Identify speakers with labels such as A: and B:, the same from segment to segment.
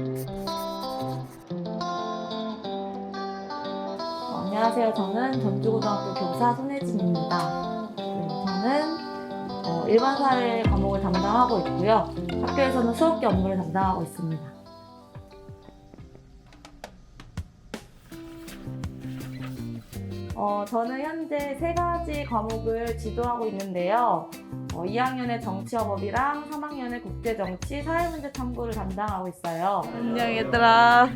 A: 어, 안녕하세요. 저는 전주고등학교 교사 손혜진입니다. 네, 저는 어, 일반사회 과목을 담당하고 있고요. 학교에서는 수업계 업무를 담당하고 있습니다. 어, 저는 현재 세 가지 과목을 지도하고 있는데요. 어, 2학년의 정치어법이랑 3학년의 국제정치, 사회문제 탐구를 담당하고 있어요.
B: 안녕 얘들아.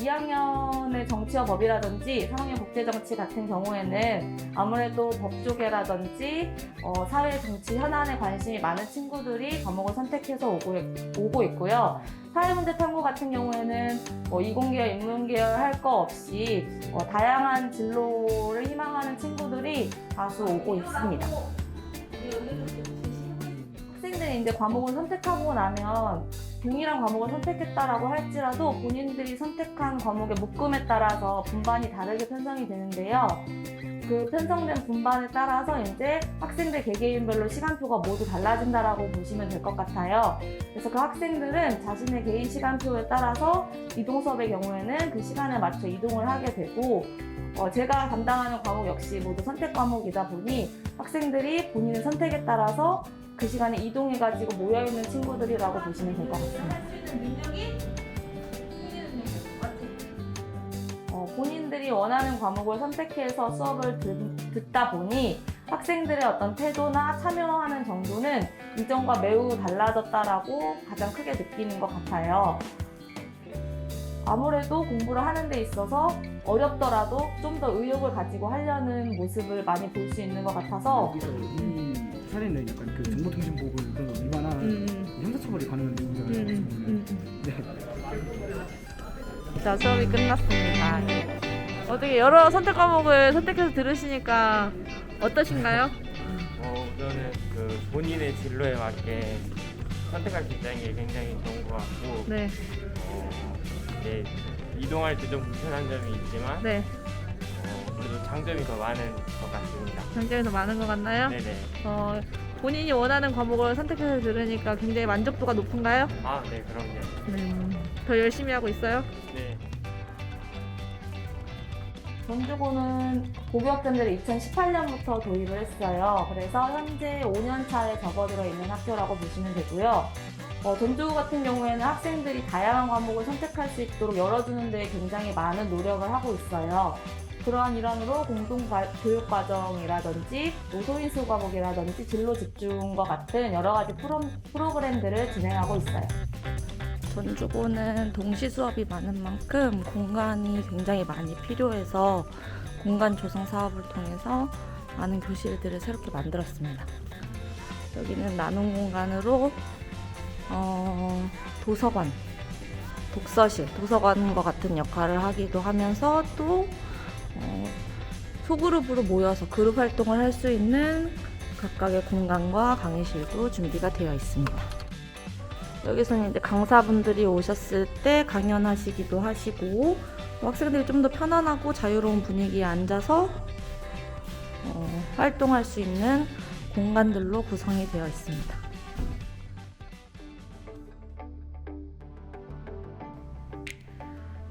A: 어, 2학년의 정치와 법이라든지 3학년 국제정치 같은 경우에는 아무래도 법조계라든지 어, 사회 정치 현안에 관심이 많은 친구들이 과목을 선택해서 오고, 오고 있고요. 사회문제 탐구 같은 경우에는 뭐 이공계열, 인문계열 할 거 없이 어, 다양한 진로를 희망하는 친구들이 다수 오고 있습니다. 학생들이 이제 과목을 선택하고 나면 동일한 과목을 선택했다라고 할지라도 본인들이 선택한 과목의 묶음에 따라서 분반이 다르게 편성이 되는데요. 그 편성된 분반에 따라서 이제 학생들 개개인별로 시간표가 모두 달라진다라고 보시면 될 것 같아요. 그래서 그 학생들은 자신의 개인 시간표에 따라서 이동 수업의 경우에는 그 시간에 맞춰 이동을 하게 되고 어, 제가 담당하는 과목 역시 모두 선택 과목이다 보니 학생들이 본인의 선택에 따라서 그 시간에 이동해가지고 모여있는 친구들이라고 보시면 될 것 같습니다. 어, 본인들이 원하는 과목을 선택해서 수업을 듣, 듣다 보니 학생들의 어떤 태도나 참여하는 정도는 이전과 매우 달라졌다라고 가장 크게 느끼는 것 같아요. 아무래도 공부를 하는 데 있어서 어렵더라도 좀 더 의욕을 가지고 하려는 모습을 많이 볼 수 있는 것 같아서
C: 여기서 이 사례는 약간 그 정보통신보고 그런 거 위반한
B: 음,
C: 형사처벌이 가능한 내용이잖아요.
B: 음,
C: 보면.
B: 음, 음.
C: 네.
B: 자 수업이 끝났습니다. 어떻게 여러 선택 과목을 선택해서 들으시니까 어떠신가요?
D: 어, 우선은 그 본인의 진로에 맞게 선택할 수 있다는 게 굉장히 좋은 것 같고
B: 네,
D: 어, 이제 이동할 때 좀 불편한 점이 있지만
B: 네.
D: 어, 그래도 장점이 더 많은 것 같습니다.
B: 장점이 더 많은 것 같나요?
D: 네네.
B: 어, 본인이 원하는 과목을 선택해서 들으니까 굉장히 만족도가 높은가요?
D: 아, 네, 그럼요.
B: 음, 더 열심히 하고 있어요?
D: 네.
A: 전주고는 고교학점제를 2018년부터 도입을 했어요. 그래서 현재 5년 차에 접어들어 있는 학교라고 보시면 되고요. 어, 전주고 같은 경우에는 학생들이 다양한 과목을 선택할 수 있도록 열어주는 데 굉장히 많은 노력을 하고 있어요. 그러한 일환으로 공동 과- 교육 과정이라든지 노소인 수 과목이라든지 진로 집중과 같은 여러 가지 프로, 프로그램들을 진행하고 있어요.
E: 전주고는 동시 수업이 많은 만큼 공간이 굉장히 많이 필요해서 공간 조성 사업을 통해서 많은 교실들을 새롭게 만들었습니다. 여기는 나눔 공간으로 어, 도서관, 독서실, 도서관과 같은 역할을 하기도 하면서 또 어, 소그룹으로 모여서 그룹 활동을 할 수 있는 각각의 공간과 강의실도 준비가 되어 있습니다. 여기서는 이제 강사분들이 오셨을 때 강연하시기도 하시고 또 학생들이 좀 더 편안하고 자유로운 분위기에 앉아서 어, 활동할 수 있는 공간들로 구성이 되어 있습니다.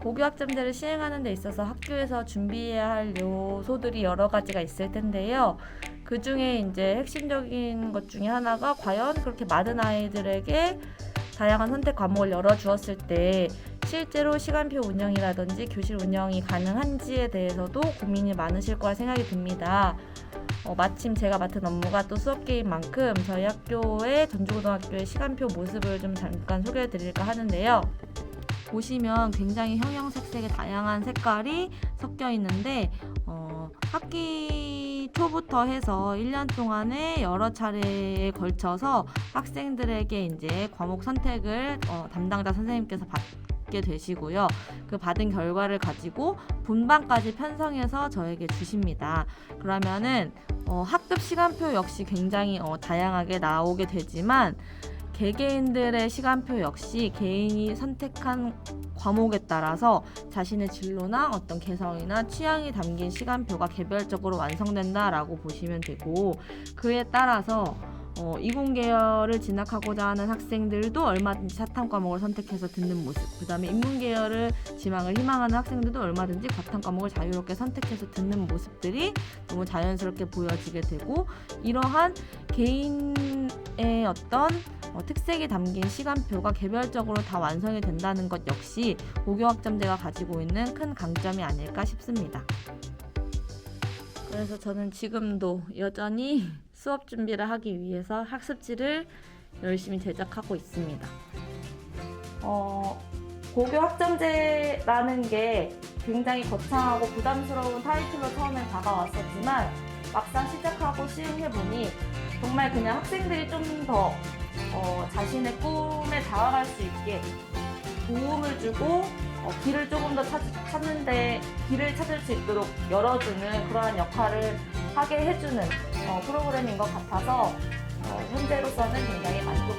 E: 고교 학점제를 시행하는 데 있어서 학교에서 준비해야 할 요소들이 여러 가지가 있을 텐데요. 그 중에 이제 핵심적인 것 중에 하나가 과연 그렇게 많은 아이들에게 다양한 선택 과목을 열어주었을 때 실제로 시간표 운영이라든지 교실 운영이 가능한지에 대해서도 고민이 많으실 거라 생각이 듭니다. 어, 마침 제가 맡은 업무가 또 수업계인 만큼 저희 학교의 전주고등학교의 시간표 모습을 좀 잠깐 소개해 드릴까 하는데요. 보시면 굉장히 형형색색의 다양한 색깔이 섞여 있는데 어, 학기 초부터 해서 1년 동안에 여러 차례에 걸쳐서 학생들에게 이제 과목 선택을 어, 담당자 선생님께서 받게 되시고요. 그 받은 결과를 가지고 분반까지 편성해서 저에게 주십니다. 그러면은 어, 학급 시간표 역시 굉장히 어, 다양하게 나오게 되지만 개개인들의 시간표 역시 개인이 선택한 과목에 따라서 자신의 진로나 어떤 개성이나 취향이 담긴 시간표가 개별적으로 완성된다라고 보시면 되고 그에 따라서 어, 이공 계열을 진학하고자 하는 학생들도 얼마든지 사탐 과목을 선택해서 듣는 모습. 그 다음에 인문 계열을 지망을 희망하는 학생들도 얼마든지 과탐 과목을 자유롭게 선택해서 듣는 모습들이 너무 자연스럽게 보여지게 되고 이러한 개인의 어떤 어, 특색이 담긴 시간표가 개별적으로 다 완성이 된다는 것 역시 고교학점제가 가지고 있는 큰 강점이 아닐까 싶습니다. 그래서 저는 지금도 여전히 수업 준비를 하기 위해서 학습지를 열심히 제작하고 있습니다.
A: 어, 고교 학점제라는 게 굉장히 거창하고 부담스러운 타이틀로 처음엔 다가왔었지만 막상 시작하고 시행해보니 정말 그냥 학생들이 좀더 어, 자신의 꿈에 다가갈 수 있게 도움을 주고 어, 길을 조금 더 찾, 찾는데 길을 찾을 수 있도록 열어주는 그러한 역할을 하게 해주는 어, 프로그램인 것 같아서 어, 현재로서는 굉장히 있습니다.